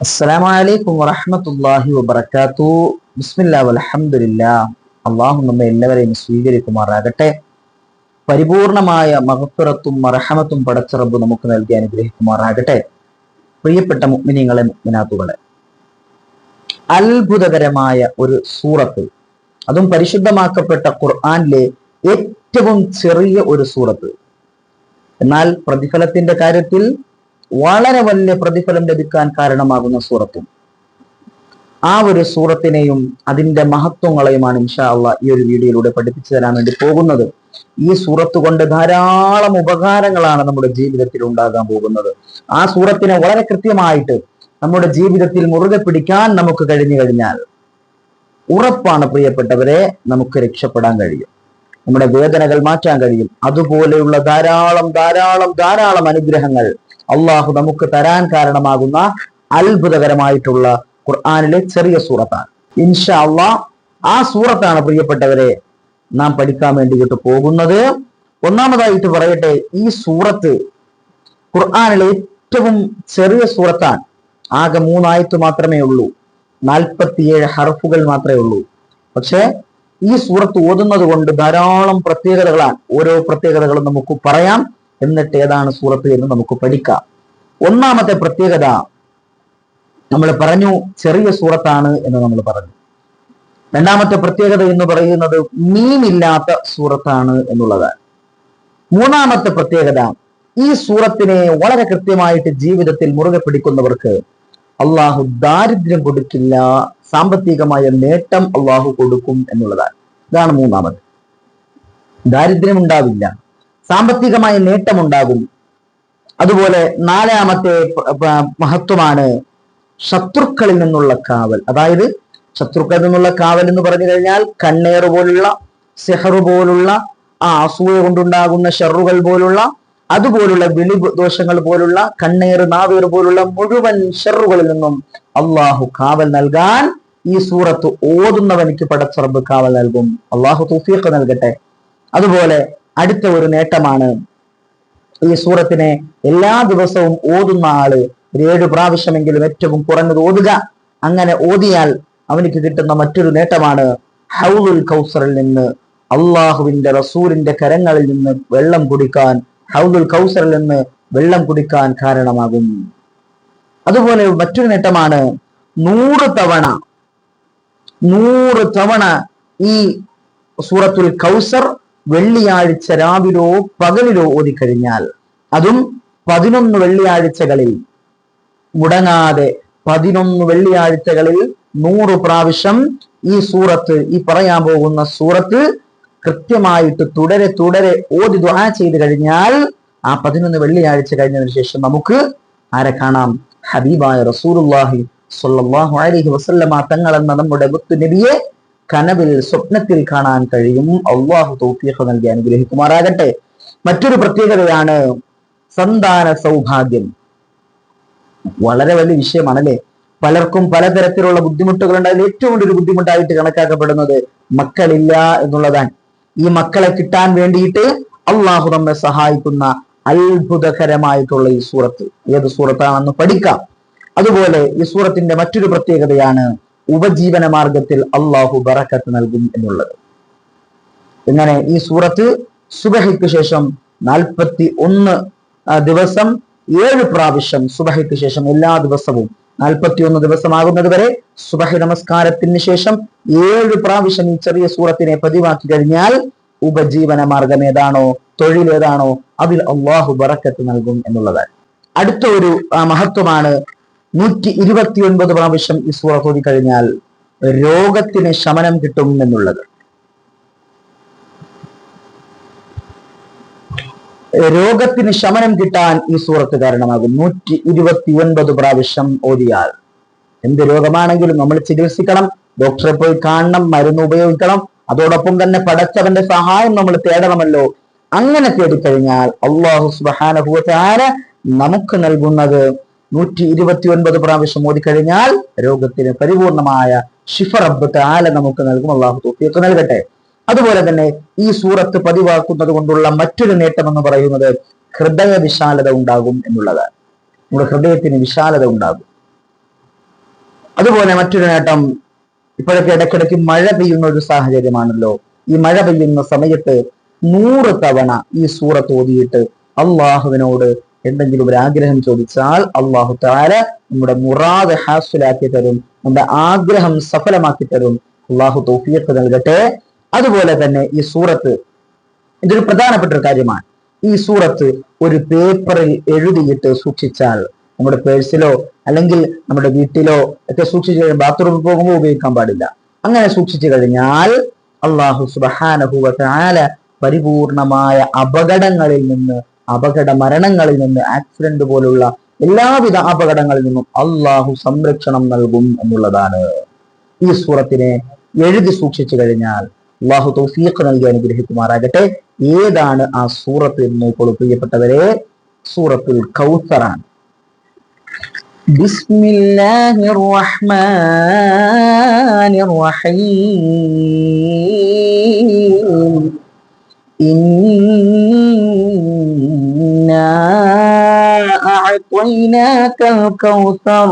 അസ്സലാമു അലൈക്കും വറഹ്മത്തുള്ളാഹി വബറകാത്തു. ബിസ്മില്ലാ വൽഹംദുലില്ലാ. അള്ളാഹു നമ്മെ എല്ലാവരെയും സ്വീകരിക്കുമാറാകട്ടെ. പരിപൂർണമായ മഹഫിറത്തും മറഹമത്തും പടച്ചറബ് നമുക്ക് നൽകി അനുഗ്രഹിക്കുമാറാകട്ടെ. പ്രിയപ്പെട്ട മുഅ്മിനീങ്ങളെ മുഗ്മിനാത്തുകളെ അത്ഭുതകരമായ ഒരു സൂറത്ത്. അതും പരിശുദ്ധമാക്കപ്പെട്ട ഖുർആാനിലെ ഏറ്റവും ചെറിയ ഒരു സൂറത്ത്. എന്നാൽ പ്രതിഫലത്തിന്റെ കാര്യത്തിൽ വളരെ വലിയ പ്രതിഫലം ലഭിക്കാൻ കാരണമാകുന്ന സൂറത്തും. ആ ഒരു സൂറത്തിനെയും അതിന്റെ മഹത്വങ്ങളെയുമാണ് ഇൻഷാ ഈ ഒരു വീഡിയോയിലൂടെ പഠിപ്പിച്ചു തരാൻ വേണ്ടി പോകുന്നത്. ഈ സൂറത്ത് കൊണ്ട് ധാരാളം ഉപകാരങ്ങളാണ് നമ്മുടെ ജീവിതത്തിൽ ഉണ്ടാകാൻ പോകുന്നത്. ആ സൂറത്തിനെ വളരെ കൃത്യമായിട്ട് നമ്മുടെ ജീവിതത്തിൽ മുറുകെ പിടിക്കാൻ നമുക്ക് കഴിഞ്ഞു കഴിഞ്ഞാൽ ഉറപ്പാണ് പ്രിയപ്പെട്ടവരെ നമുക്ക് രക്ഷപ്പെടാൻ കഴിയും. നമ്മുടെ വേദനകൾ മാറ്റാൻ കഴിയും. അതുപോലെയുള്ള ധാരാളം ധാരാളം ധാരാളം അനുഗ്രഹങ്ങൾ അള്ളാഹു നമുക്ക് തരാൻ കാരണമാകുന്ന അത്ഭുതകരമായിട്ടുള്ള ഖുർആാനിലെ ചെറിയ സൂറത്താണ്. ഇൻഷാ അള്ളാഹ് ആ സൂറത്താണ് പ്രിയപ്പെട്ടവരെ നാം പഠിക്കാൻ വേണ്ടിയിട്ട് പോകുന്നത്. ഒന്നാമതായിട്ട് പറയട്ടെ ഈ സൂറത്ത് ഖുർആാനിലെ ഏറ്റവും ചെറിയ സൂറത്താണ്. ആകെ മൂന്നായത്ത് മാത്രമേ ഉള്ളൂ. നാൽപ്പത്തിയേഴ് ഹർഫുകൾ മാത്രമേ ഉള്ളൂ. പക്ഷേ ഈ സൂറത്ത് ഓതുന്നത് കൊണ്ട് ധാരാളം പ്രത്യേകതകളാണ്. ഓരോ പ്രത്യേകതകളും നമുക്ക് പറയാം. എന്നിട്ട് ഏതാണ് സൂറത്ത് എന്ന് നമുക്ക് പഠിക്കാം. ഒന്നാമത്തെ പ്രത്യേകത നമ്മൾ പറഞ്ഞു ചെറിയ സൂറത്താണ് എന്ന് നമ്മൾ പറഞ്ഞു. രണ്ടാമത്തെ പ്രത്യേകത എന്ന് പറയുന്നത് മീനില്ലാത്ത സൂറത്താണ് എന്നുള്ളതാണ്. മൂന്നാമത്തെ പ്രത്യേകത ഈ സൂറത്തിനെ വളരെ കൃത്യമായിട്ട് ജീവിതത്തിൽ മുറുകെ പിടിക്കുന്നവർക്ക് അള്ളാഹു ദാരിദ്ര്യം കൊടുക്കില്ല സാമ്പത്തികമായ നേട്ടം അള്ളാഹു കൊടുക്കും എന്നുള്ളതാണ്. ഇതാണ് മൂന്നാമത്. ദാരിദ്ര്യം ഉണ്ടാവില്ല സാമ്പത്തികമായ നേട്ടം ഉണ്ടാകും അതുപോലെ നാലാമത്തെ മഹത്വമാണ് ശത്രുക്കളിൽ നിന്നുള്ള കാവൽ. അതായത് ശത്രുക്കളിൽ നിന്നുള്ള കാവൽ എന്ന് പറഞ്ഞു കഴിഞ്ഞാൽ കണ്ണേറ് പോലുള്ള സെഹറു പോലുള്ള ആ അസൂയ കൊണ്ടുണ്ടാകുന്ന ഷെറുകൾ പോലുള്ള അതുപോലുള്ള വിളി ദോഷങ്ങൾ പോലുള്ള കണ്ണേറ് നാവേർ പോലുള്ള മുഴുവൻ ഷെറുകളിൽ നിന്നും അള്ളാഹു കാവൽ നൽകാൻ ഈ സൂറത്ത് ഓതുന്നവനിക്ക് പടച്ചറബ് കാവൽ നൽകും. അള്ളാഹു തൗഫീഖ് നൽകട്ടെ. അതുപോലെ അടുത്ത ഒരു നേട്ടമാണ് ഈ സൂറത്തിനെ എല്ലാ ദിവസവും ഓതുന്ന ആൾ ഒരു ഏഴ് പ്രാവശ്യമെങ്കിലും ഏറ്റവും കുറഞ്ഞത് ഓതുക. അങ്ങനെ ഓതിയാൽ അവനിക്ക് കിട്ടുന്ന മറ്റൊരു നേട്ടമാണ് ഹൗലുൽ കൗസറിൽ നിന്ന്. അള്ളാഹുവിന്റെ റസൂലിന്റെ കരങ്ങളിൽ നിന്ന് വെള്ളം കുടിക്കാൻ ഹൗലുൽ കൗസറിൽ നിന്ന് വെള്ളം കുടിക്കാൻ കാരണമാകും. അതുപോലെ മറ്റൊരു നേട്ടമാണ് നൂറ് തവണ നൂറ് തവണ ഈ സൂറത്തുൽ കൗസർ വെള്ളിയാഴ്ച രാവിലോ പകലിലോ ഓതിക്കഴിഞ്ഞാൽ അതും പതിനൊന്ന് വെള്ളിയാഴ്ചകളിൽ. മുടങ്ങാതെ പതിനൊന്ന് വെള്ളിയാഴ്ചകളിൽ നൂറ് പ്രാവശ്യം ഈ സൂറത്ത് ഈ പറയാൻ പോകുന്ന സൂറത്ത് കൃത്യമായിട്ട് തുടരെ തുടരെ ഓതി ദുആ ചെയ്ത് കഴിഞ്ഞാൽ ആ പതിനൊന്ന് വെള്ളിയാഴ്ച കഴിഞ്ഞതിന് ശേഷം നമുക്ക് ആരെ കാണാം? ഹബീബായ റസൂലുള്ളാഹി സ്വല്ലല്ലാഹു അലഹി വസല്ലമ എന്ന നമ്മുടെ നബിയെ കനവിൽ സ്വപ്നത്തിൽ കാണാൻ കഴിയും. അള്ളാഹു തൗഫീഖ് നൽകി അനുഗ്രഹിക്കുമാറാകട്ടെ. മറ്റൊരു പ്രത്യേകതയാണ് സന്താന സൗഭാഗ്യം. വളരെ വലിയ വിഷയമാണല്ലേ? പലർക്കും പലതരത്തിലുള്ള ബുദ്ധിമുട്ടുകളുണ്ട്. അതിൽ ഏറ്റവും വലിയൊരു ബുദ്ധിമുട്ടായിട്ട് കണക്കാക്കപ്പെടുന്നത് മക്കളില്ല എന്നുള്ളതാണ്. ഈ മക്കളെ കിട്ടാൻ വേണ്ടിയിട്ട് അള്ളാഹു നമ്മെ സഹായിക്കുന്ന അത്ഭുതകരമായിട്ടുള്ള ഈ സൂറത്ത്. ഏത് സൂറത്താണെന്ന് പഠിക്കാം. അതുപോലെ ഈ സൂറത്തിന്റെ മറ്റൊരു പ്രത്യേകതയാണ് ഉപജീവന മാർഗത്തിൽ അള്ളാഹു ബറക്കത്ത് നൽകും എന്നുള്ളത്. ഇങ്ങനെ ഈ സൂറത്ത് സുബഹയ്ക്ക് ശേഷം നാൽപ്പത്തി ഒന്ന് ദിവസം ഏഴ് പ്രാവശ്യം സുബഹയ്ക്ക് ശേഷം എല്ലാ ദിവസവും നാൽപ്പത്തിയൊന്ന് ദിവസമാകുന്നത് വരെ സുബഹി നമസ്കാരത്തിന് ശേഷം ഏഴ് പ്രാവശ്യം ഈ ചെറിയ സൂറത്തിനെ പതിവാക്കി കഴിഞ്ഞാൽ ഉപജീവന മാർഗം ഏതാണോ തൊഴിൽ ഏതാണോ അതിൽ അള്ളാഹു ബറക്കത്ത് നൽകും എന്നുള്ളതാണ്. അടുത്ത ഒരു മഹത്വമാണ് നൂറ്റി ഇരുപത്തിയൊൻപത് പ്രാവശ്യം ഈ സൂറ കഴിഞ്ഞാൽ രോഗത്തിന് ശമനം കിട്ടും എന്നുള്ളത്. രോഗത്തിന് ശമനം കിട്ടാൻ ഈ സൂറത്ത് കാരണമാകും. നൂറ്റി ഇരുപത്തി ഒൻപത് പ്രാവശ്യം ഓതിയാൽ. എന്ത് രോഗമാണെങ്കിലും നമ്മൾ ചികിത്സിക്കണം ഡോക്ടറെ പോയി കാണണം മരുന്ന് ഉപയോഗിക്കണം അതോടൊപ്പം തന്നെ പടച്ചവന്റെ സഹായം നമ്മൾ തേടണമല്ലോ. അങ്ങനെ തേടിക്കഴിഞ്ഞാൽ അള്ളാഹു സുബാനുഭവത്താര നമുക്ക് നൽകുന്നത് നൂറ്റി ഇരുപത്തി ഒൻപത് പ്രാവശ്യം ഓടിക്കഴിഞ്ഞാൽ രോഗത്തിന് പരിപൂർണമായ ഷിഫ റബ്ബ് താല നമുക്ക് നൽകും. അള്ളാഹു തോഫിയൊക്കെ നൽകട്ടെ. അതുപോലെ തന്നെ ഈ സൂറത്ത് പതിവാക്കുന്നത് കൊണ്ടുള്ള മറ്റൊരു നേട്ടം എന്ന് പറയുന്നത് ഹൃദയ വിശാലത ഉണ്ടാകും എന്നുള്ളതാണ് നമ്മുടെ ഹൃദയത്തിന് വിശാലത ഉണ്ടാകും. അതുപോലെ മറ്റൊരു നേട്ടം ഇപ്പോഴൊക്കെ ഇടയ്ക്കിടയ്ക്ക് മഴ പെയ്യുന്ന ഒരു സാഹചര്യമാണല്ലോ. ഈ മഴ പെയ്യുന്ന സമയത്ത് നൂറ് തവണ ഈ സൂറത്ത് ഓതിയിട്ട് അള്ളാഹുവിനോട് എന്തെങ്കിലും ഒരു ആഗ്രഹം ചോദിച്ചാൽ അള്ളാഹു താല നമ്മുടെ മുറാദ് ഹാസിലാക്കി തരും നമ്മുടെ ആഗ്രഹം സഫലമാക്കി തരും. അള്ളാഹു തൗഫീഖ് നൽകട്ടെ. അതുപോലെ തന്നെ ഈ സൂറത്ത് ഇതൊരു പ്രധാനപ്പെട്ട ഒരു കാര്യമാണ്. ഈ സൂറത്ത് ഒരു പേപ്പറിൽ എഴുതിയിട്ട് സൂക്ഷിച്ചാൽ നമ്മുടെ പേഴ്സിലോ അല്ലെങ്കിൽ നമ്മുടെ വീട്ടിലോ ഒക്കെ സൂക്ഷിച്ചു കഴിഞ്ഞാൽ ബാത്റൂമിൽ പോകുമ്പോൾ ഉപയോഗിക്കാൻ പാടില്ല. അങ്ങനെ സൂക്ഷിച്ചു കഴിഞ്ഞാൽ അള്ളാഹു സുബാനഹുല പരിപൂർണമായ അപകടങ്ങളിൽ നിന്ന് അപകട മരണങ്ങളിൽ നിന്ന് ആക്സിഡന്റ് പോലുള്ള എല്ലാവിധ അപകടങ്ങളിൽ നിന്നും അള്ളാഹു സംരക്ഷണം നൽകും എന്നുള്ളതാണ് ഈ സൂറത്തിനെ എഴുതി സൂക്ഷിച്ചു കഴിഞ്ഞാൽ അള്ളാഹു തൗഫീഖ് നൽകി അനുഗ്രഹിക്കുമാറാകട്ടെ ഏതാണ് ആ സൂറത്ത് എന്ന് ഇപ്പോൾ പ്രിയപ്പെട്ടവരെ സൂറത്തുൽ കൗസറാണ് بسم الله الرحمن الرحيم إنا أعطيناك الكوثر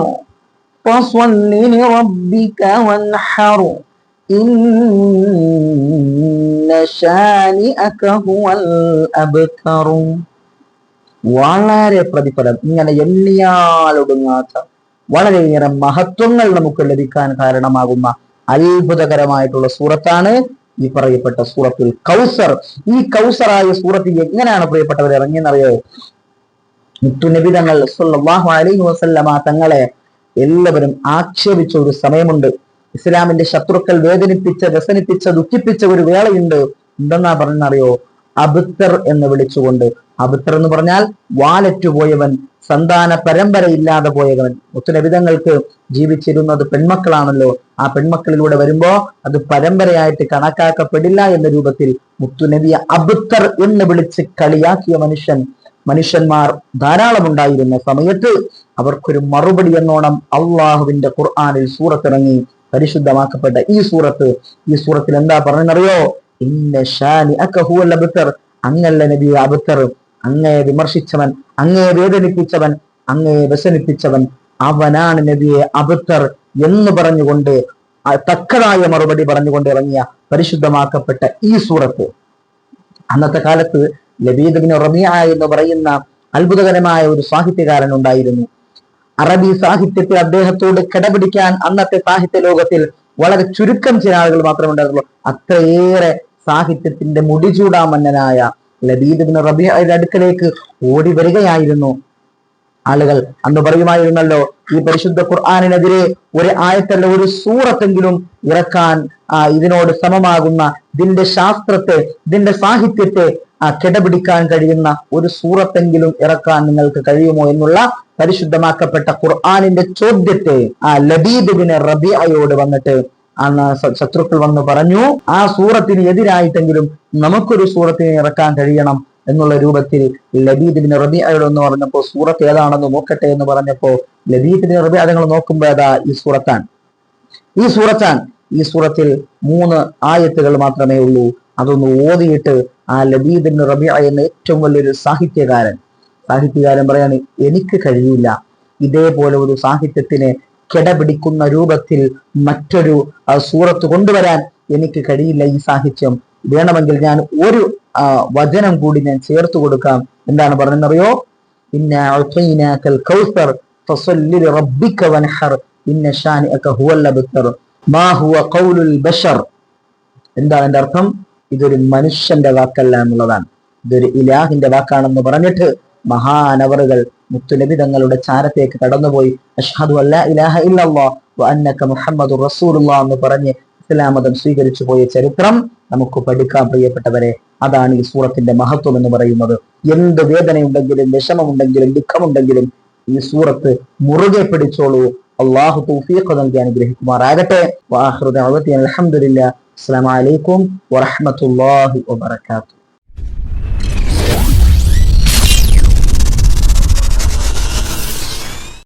فصل لربك وانحر إن شانئك هو الأبتر വളരെ പ്രതിഫലം ഇങ്ങനെ എണ്ണിയാലൊടുങ്ങാത്ത വളരെയേറെ മഹത്വങ്ങൾ നമുക്ക് ലഭിക്കാൻ കാരണമാകുന്ന അത്ഭുതകരമായിട്ടുള്ള സൂറത്താണ് ഈ പറയപ്പെട്ട സൂറത്തിൽ കൗസർ. ഈ കൗസറായ സൂറത്തിൽ എങ്ങനെയാണ് പ്രിയപ്പെട്ടവർ ഇറങ്ങിയെന്നറിയോ? മുത്തുനബി അലൈഹി വസല്ലമ തങ്ങളെ എല്ലാവരും ആക്ഷേപിച്ച ഒരു സമയമുണ്ട്. ഇസ്ലാമിന്റെ ശത്രുക്കൾ വേദനിപ്പിച്ച വ്യസനിപ്പിച്ച ദുഃഖിപ്പിച്ച ഒരു വേളയുണ്ട്. എന്തെന്നാ പറഞ്ഞറിയോ അബുത്തർ എന്ന് വിളിച്ചുകൊണ്ട്. അബുത്തർ എന്ന് പറഞ്ഞാൽ വാലറ്റ് പോയവൻ സന്താന പരമ്പര ഇല്ലാതെ പോയവൻ മുത്തുനബിതങ്ങൾക്ക് ജീവിച്ചിരുന്നത് പെൺമക്കളാണല്ലോ. ആ പെൺമക്കളിലൂടെ വരുമ്പോ അത് പരമ്പരയായിട്ട് കണക്കാക്കപ്പെടില്ല എന്ന രൂപത്തിൽ മുത്തുനബിയെ അബുത്തർ എന്ന് വിളിച്ച് കളിയാക്കിയ മനുഷ്യൻ മനുഷ്യന്മാർ ധാരാളം ഉണ്ടായിരുന്ന സമയത്ത് അവർക്കൊരു മറുപടി എന്നോണം അള്ളാഹുവിന്റെ ഖുർആാനിൽ സൂറത്തിറങ്ങി പരിശുദ്ധമാക്കപ്പെട്ട ഈ സൂറത്ത്. ഈ സൂറത്തിൽ എന്താ പറഞ്ഞറിയോ ഇന്ന ഷാനി അക്കഹുവൽ അബുത്തർ. അങ്ങല്ല നബി അബുത്തർ. അങ്ങയെ വിമർശിച്ചവൻ അങ്ങയെ വേദനിപ്പിച്ചവൻ അങ്ങയെ വ്യസനിപ്പിച്ചവൻ അവനാണ് നബിയെ അബുദ്ധർ എന്ന് പറഞ്ഞുകൊണ്ട് തക്കതായ മറുപടി പറഞ്ഞുകൊണ്ട് ഇറങ്ങിയ പരിശുദ്ധമാക്കപ്പെട്ട ഈ സൂറത്ത്. അന്നത്തെ കാലത്ത് ലബീദിന് റബിയ എന്ന് പറയുന്ന അത്ഭുതകരമായ ഒരു സാഹിത്യകാരൻ ഉണ്ടായിരുന്നു. അറബി സാഹിത്യത്തെ അദ്ദേഹത്തോട് കിടപിടിക്കാൻ അന്നത്തെ സാഹിത്യ ലോകത്തിൽ വളരെ ചുരുക്കം ചില ആളുകൾ മാത്രമേ ഉണ്ടായിരുന്നുള്ളൂ. അത്രയേറെ സാഹിത്യത്തിന്റെ മുടിചൂടാമന്നനായ ലബീദിന് റബിയുടെ അടുക്കലേക്ക് ഓടി വരികയായിരുന്നു. ആളുകൾ അന്ന് പറയുമായിരുന്നല്ലോ ഈ പരിശുദ്ധ ഖുർആാനിനെതിരെ ഒരു ആയത്തല്ല ഒരു സൂറത്തെങ്കിലും ഇറക്കാൻ ഇതിനോട് സമമാകുന്ന ഇതിന്റെ ശാസ്ത്രത്തെ ഇതിന്റെ സാഹിത്യത്തെ കിടപിടിക്കാൻ കഴിയുന്ന ഒരു സൂറത്തെങ്കിലും ഇറക്കാൻ നിങ്ങൾക്ക് കഴിയുമോ എന്നുള്ള പരിശുദ്ധമാക്കപ്പെട്ട ഖുർആാനിന്റെ ചോദ്യത്തെ ആ ലബീദിന് റബിയയോട് വന്നിട്ട് അന്ന് ശത്രുക്കൾ വന്ന് പറഞ്ഞു ആ സൂറത്തിന് എതിരായിട്ടെങ്കിലും നമുക്കൊരു സൂറത്തിനെ ഇറക്കാൻ കഴിയണം എന്നുള്ള രൂപത്തിൽ ലബീദിന് റബിഅയോട് എന്ന് പറഞ്ഞപ്പോ സൂറത്ത് ഏതാണെന്ന് നോക്കട്ടെ എന്ന് പറഞ്ഞപ്പോ ലബീദിന് റബി നിങ്ങൾ നോക്കുമ്പോൾ ഏതാ ഈ സൂറത്താണ്. ഈ സൂറത്താൻ ഈ സൂറത്തിൽ മൂന്ന് ആയത്തുകൾ മാത്രമേ ഉള്ളൂ. അതൊന്ന് ഓതിയിട്ട് ആ ലബീദിന് റബിഅ എന്ന ഏറ്റവും വലിയൊരു സാഹിത്യകാരൻ. സാഹിത്യകാരൻ പറയാണ് എനിക്ക് കഴിയില്ല. ഇതേപോലെ ഒരു സാഹിത്യത്തിനെ കിടപിടിക്കുന്ന രൂപത്തിൽ മറ്റൊരു സൂറത്ത് കൊണ്ടുവരാൻ എനിക്ക് കഴിയില്ല ഈ സാഹിത്യം. വേണമെങ്കിൽ ഞാൻ ഒരു വചനം കൂടി ഞാൻ ചേർത്ത് കൊടുക്കാം. എന്താണ് പറഞ്ഞെന്നറിയോ എന്താണ് എന്റെ അർത്ഥം? ഇതൊരു മനുഷ്യന്റെ വാക്കല്ല എന്നുള്ളതാണ്. ഇതൊരു ഇലാഹിന്റെ വാക്കാണെന്ന് പറഞ്ഞിട്ട് മഹാനവറുകൾ മുത്തുനബി തങ്ങളുടെ ചാരത്തേക്ക് കടന്നുപോയി. അഷ്ഹദു അല്ല ഇലാഹ ഇല്ലല്ലാഹ് അന്നക്ക മുഹമ്മദ് റസൂലുള്ള എന്ന് പറഞ്ഞ് ഇസ്ലാം മതം സ്വീകരിച്ചു പോയ ചരിത്രം നമുക്ക് പഠിക്കാൻ പ്രിയപ്പെട്ടവരെ. അതാണ് ഈ സൂറത്തിന്റെ മഹത്വം എന്ന് പറയുന്നത്. എന്ത് വേദനയുണ്ടെങ്കിലും വിഷമമുണ്ടെങ്കിലും ദുഃഖമുണ്ടെങ്കിലും ഈ സൂറത്ത് മുറുകെ പിടിച്ചോളൂ. അള്ളാഹു തൗഫീഖ് നൽകി അനുഗ്രഹിക്കുമാറാകട്ടെ. വാഹൃദ അലഹമുല്ല അസ്സലാമലൈക്കും വറഹമത്തല്ലാഹി വബർക്കാത്തു